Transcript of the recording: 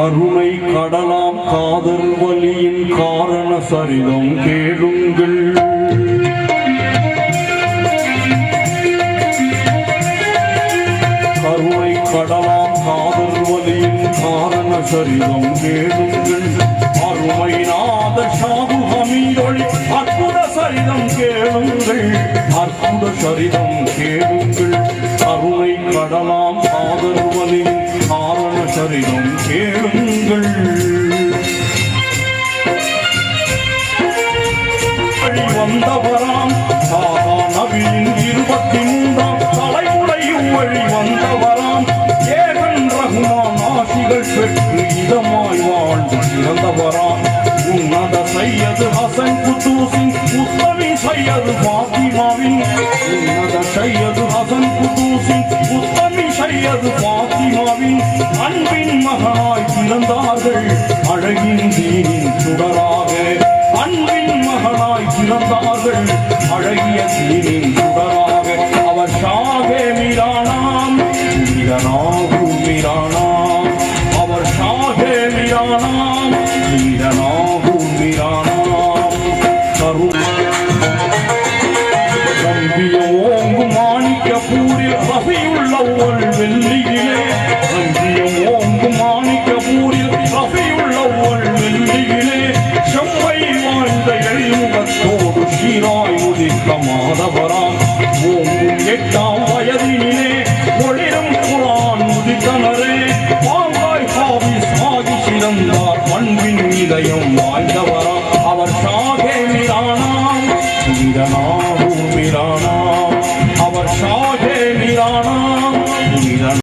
கருணை கடலாம் காதல் வலியின் காரண சரிதம் கேளுங்கள். கருணை கடலாம் காதல் வலியின் காரண சரிதம் கேளுங்கள். அருமை நாத சாது அமீதொழி அற்புத சரிதம் கேளுங்கள். அற்புத சரிதம் கேளுங்கள். கருணை கடலாம் சரிதம் கேளுங்கள். வந்தவராம் சாதா நபியின் இருபத்தி மூன்றாம் தலைமுறையும் வழி வந்தவராம் ஏகன் ரகுமான் ஆசிகள் பெற்று இதமாய் வாழ்ந்து இறந்தவராம் உன்னத சையது ஹசன் குத்தூசின் உத்தமி சையது பாத்திமாவின். உன்னத சையது ஹசன் குத்தூசின் உத்தமி சையது பாத்திமாவின் பிறந்தார்கள் அழகின் தீனின் சுடராக அன்பின் மகனாய் பிறந்தார்கள் அழகிய தீனின் சுடராக அவர் ஷாகே மீரானாம் மீரனாகும் மீரானாம் அவர் ஷாகே மீரானாம் மீரனாகும் மீரானாம் கருணை. நம்பிய மாணிக்க பூரில் ரபியுள்ள ஒரு வெள்ளியிலே ஓங்கும் எட்டாம் வயதினிலே ஒளிரும் குரான் உதித்தனரே பாங்காய் ஹாபிஸ் ஆகி சிறந்தார் பண்பின் இதயம் வாய்ந்தவராம் அவர் ஷாகே மிரானாம் மீரனாகும்